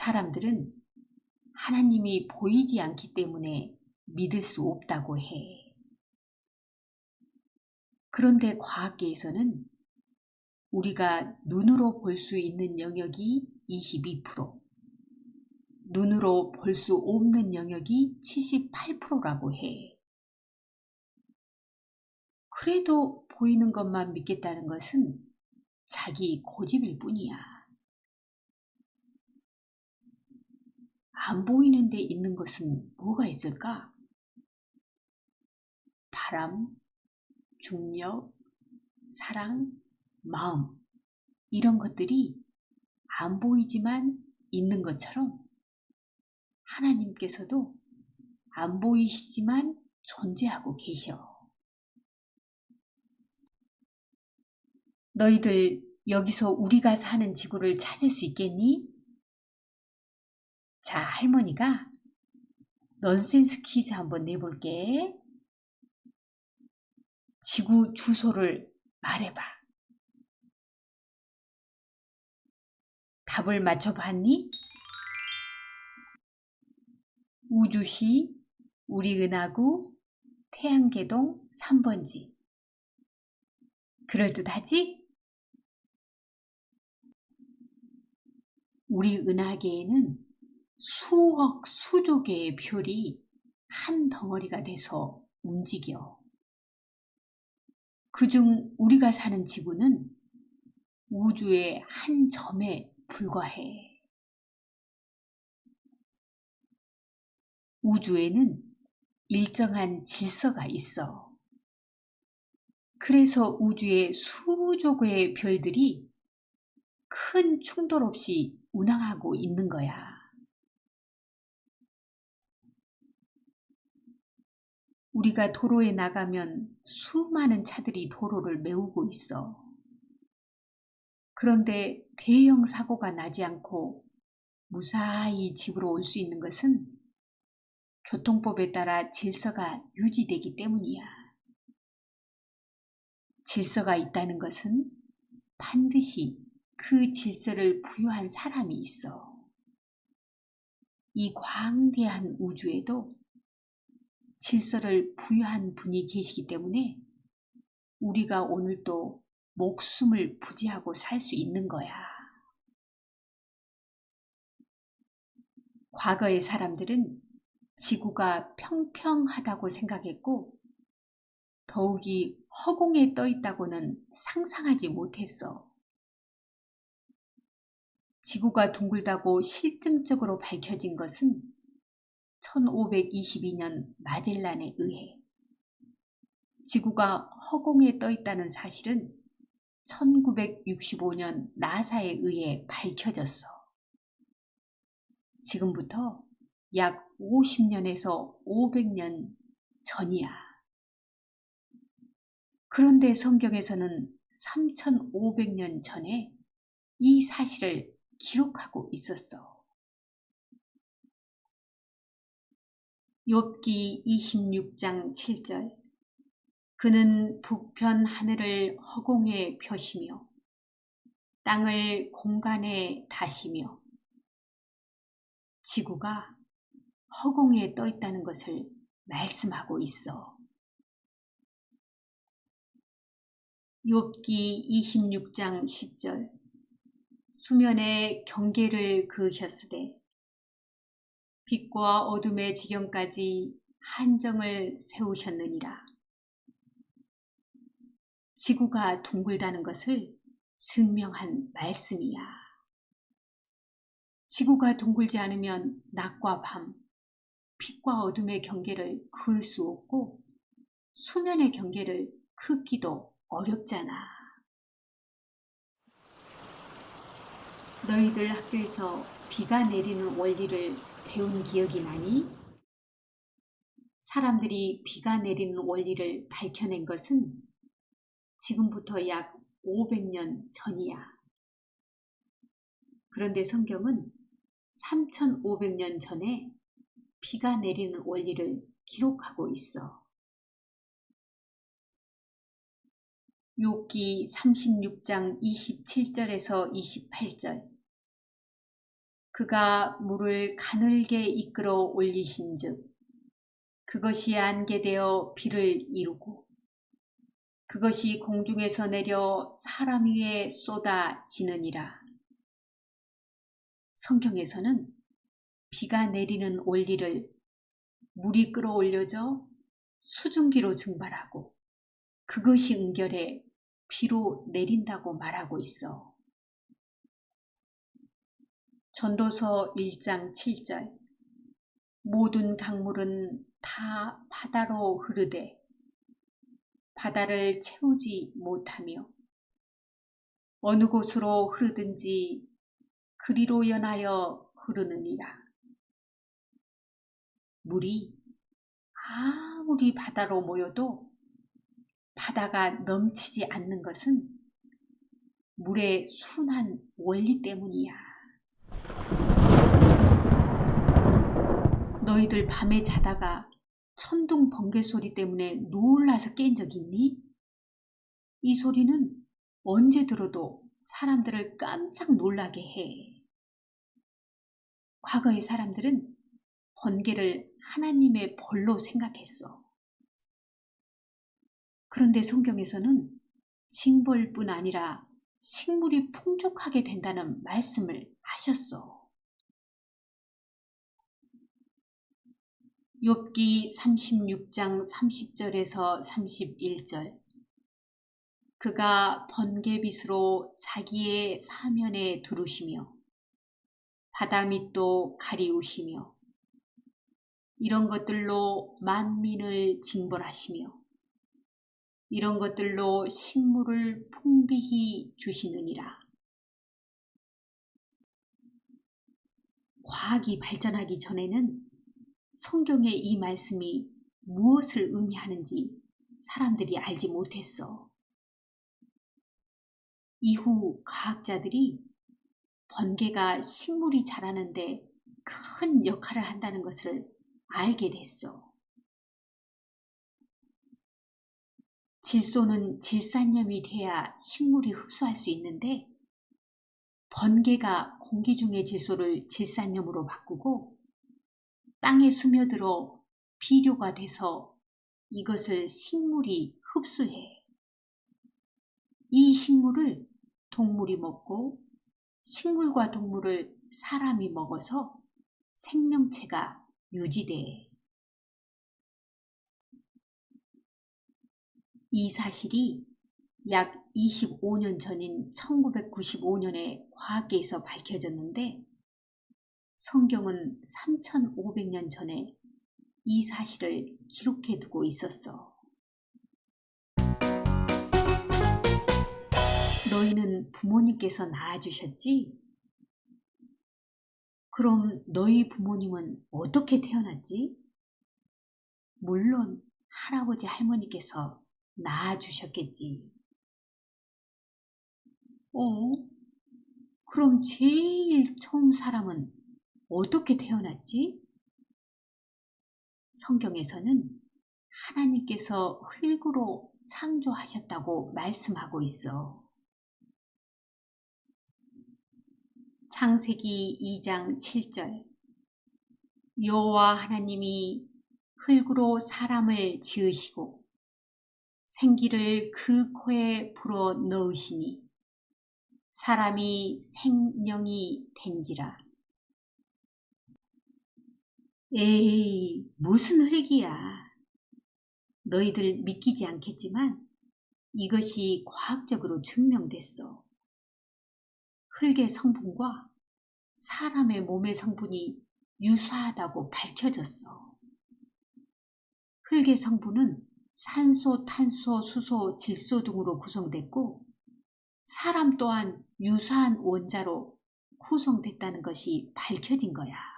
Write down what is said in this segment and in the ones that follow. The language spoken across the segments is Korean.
사람들은 하나님이 보이지 않기 때문에 믿을 수 없다고 해. 그런데 과학계에서는 우리가 눈으로 볼 수 있는 영역이 22%, 눈으로 볼 수 없는 영역이 78%라고 해. 그래도 보이는 것만 믿겠다는 것은 자기 고집일 뿐이야. 안 보이는 데 있는 것은 뭐가 있을까? 바람, 중력, 사랑, 마음, 이런 것들이 안 보이지만 있는 것처럼 하나님께서도 안 보이시지만 존재하고 계셔. 너희들 여기서 우리가 사는 지구를 찾을 수 있겠니? 자, 할머니가 넌센스 퀴즈 한번 내볼게. 지구 주소를 말해봐. 답을 맞춰봤니? 우주시, 우리 은하구, 태양계동 3번지. 그럴듯하지? 우리 은하계에는 수억 수조 개의 별이 한 덩어리가 돼서 움직여. 그중 우리가 사는 지구는 우주의 한 점에 불과해. 우주에는 일정한 질서가 있어. 그래서 우주의 수조 개의 별들이 큰 충돌 없이 운항하고 있는 거야. 우리가 도로에 나가면 수많은 차들이 도로를 메우고 있어. 그런데 대형 사고가 나지 않고 무사히 집으로 올 수 있는 것은 교통법에 따라 질서가 유지되기 때문이야. 질서가 있다는 것은 반드시 그 질서를 부여한 사람이 있어. 이 광대한 우주에도 질서를 부여한 분이 계시기 때문에 우리가 오늘도 목숨을 부지하고 살 수 있는 거야. 과거의 사람들은 지구가 평평하다고 생각했고 더욱이 허공에 떠 있다고는 상상하지 못했어. 지구가 둥글다고 실증적으로 밝혀진 것은 1522년 마젤란에 의해 지구가 허공에 떠 있다는 사실은 1965년 나사에 의해 밝혀졌어. 지금부터 약 50년에서 500년 전이야. 그런데 성경에서는 3500년 전에 이 사실을 기록하고 있었어. 욥기 26장 7절 그는 북편 하늘을 허공에 펴시며 땅을 공간에 다시며 지구가 허공에 떠 있다는 것을 말씀하고 있어. 욥기 26장 10절 수면에 경계를 그으셨으되 빛과 어둠의 지경까지 한정을 세우셨느니라. 지구가 둥글다는 것을 증명한 말씀이야. 지구가 둥글지 않으면 낮과 밤, 빛과 어둠의 경계를 그을 수 없고 수면의 경계를 긋기도 어렵잖아. 너희들 학교에서 비가 내리는 원리를 배운 기억이 나니? 사람들이 비가 내리는 원리를 밝혀낸 것은 지금부터 약 500년 전이야. 그런데 성경은 3500년 전에 비가 내리는 원리를 기록하고 있어. 욥기 36장 27절에서 28절 그가 물을 가늘게 이끌어 올리신즉 그것이 안개되어 비를 이루고 그것이 공중에서 내려 사람 위에 쏟아지느니라. 성경에서는 비가 내리는 원리를 물이 끌어올려져 수증기로 증발하고 그것이 응결해 비로 내린다고 말하고 있어. 전도서 1장 7절 모든 강물은 다 바다로 흐르되 바다를 채우지 못하며 어느 곳으로 흐르든지 그리로 연하여 흐르느니라. 물이 아무리 바다로 모여도 바다가 넘치지 않는 것은 물의 순한 원리 때문이야. 너희들 밤에 자다가 천둥 번개 소리 때문에 놀라서 깬 적 있니? 이 소리는 언제 들어도 사람들을 깜짝 놀라게 해. 과거의 사람들은 번개를 하나님의 벌로 생각했어. 그런데 성경에서는 징벌뿐 아니라 식물이 풍족하게 된다는 말씀을 하셨어. 욥기 36장 30절에서 31절 그가 번개빛으로 자기의 사면에 두르시며 바다 밑도 가리우시며 이런 것들로 만민을 징벌하시며 이런 것들로 식물을 풍비히 주시느니라. 과학이 발전하기 전에는 성경의 이 말씀이 무엇을 의미하는지 사람들이 알지 못했어. 이후 과학자들이 번개가 식물이 자라는데 큰 역할을 한다는 것을 알게 됐어. 질소는 질산염이 돼야 식물이 흡수할 수 있는데 번개가 공기 중의 질소를 질산염으로 바꾸고 땅에 스며들어 비료가 돼서 이것을 식물이 흡수해. 이 식물을 동물이 먹고 식물과 동물을 사람이 먹어서 생명체가 유지돼. 이 사실이 약 25년 전인 1995년에 과학계에서 밝혀졌는데 성경은 3500년 전에 이 사실을 기록해 두고 있었어. 너희는 부모님께서 낳아주셨지? 그럼 너희 부모님은 어떻게 태어났지? 물론 할아버지 할머니께서 낳아주셨겠지. 어? 그럼 제일 처음 사람은 어떻게 태어났지? 성경에서는 하나님께서 흙으로 창조하셨다고 말씀하고 있어. 창세기 2장 7절 여호와 하나님이 흙으로 사람을 지으시고 생기를 그 코에 불어 넣으시니 사람이 생명이 된지라. 에이, 무슨 흙이야. 너희들 믿기지 않겠지만 이것이 과학적으로 증명됐어. 흙의 성분과 사람의 몸의 성분이 유사하다고 밝혀졌어. 흙의 성분은 산소, 탄소, 수소, 질소 등으로 구성됐고 사람 또한 유사한 원자로 구성됐다는 것이 밝혀진 거야.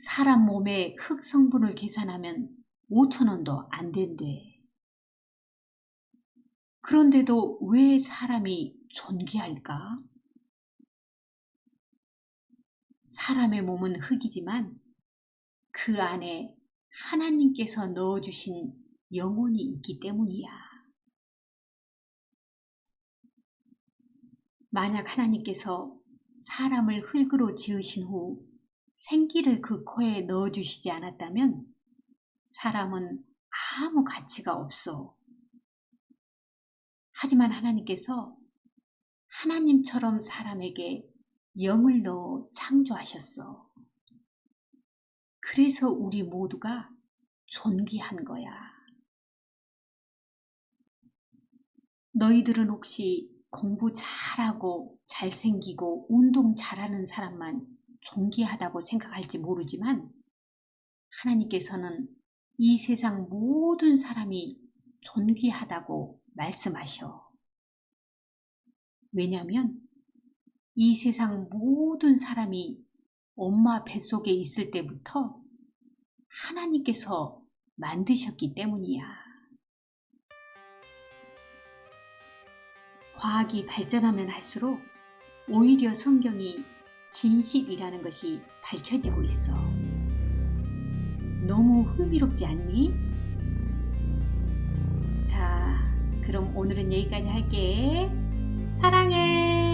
사람 몸의 흙 성분을 계산하면 5천원도 안 된대. 그런데도 왜 사람이 존귀할까? 사람의 몸은 흙이지만 그 안에 하나님께서 넣어주신 영혼이 있기 때문이야. 만약 하나님께서 사람을 흙으로 지으신 후 생기를 그 코에 넣어주시지 않았다면 사람은 아무 가치가 없어. 하지만 하나님께서 하나님처럼 사람에게 영을 넣어 창조하셨어. 그래서 우리 모두가 존귀한 거야. 너희들은 혹시 공부 잘하고 잘생기고 운동 잘하는 사람만 존귀하다고 생각할지 모르지만 하나님께서는 이 세상 모든 사람이 존귀하다고 말씀하셔. 왜냐하면 이 세상 모든 사람이 엄마 뱃속에 있을 때부터 하나님께서 만드셨기 때문이야. 과학이 발전하면 할수록 오히려 성경이 진실이라는 것이 밝혀지고 있어. 너무 흥미롭지 않니? 자, 그럼 오늘은 여기까지 할게. 사랑해!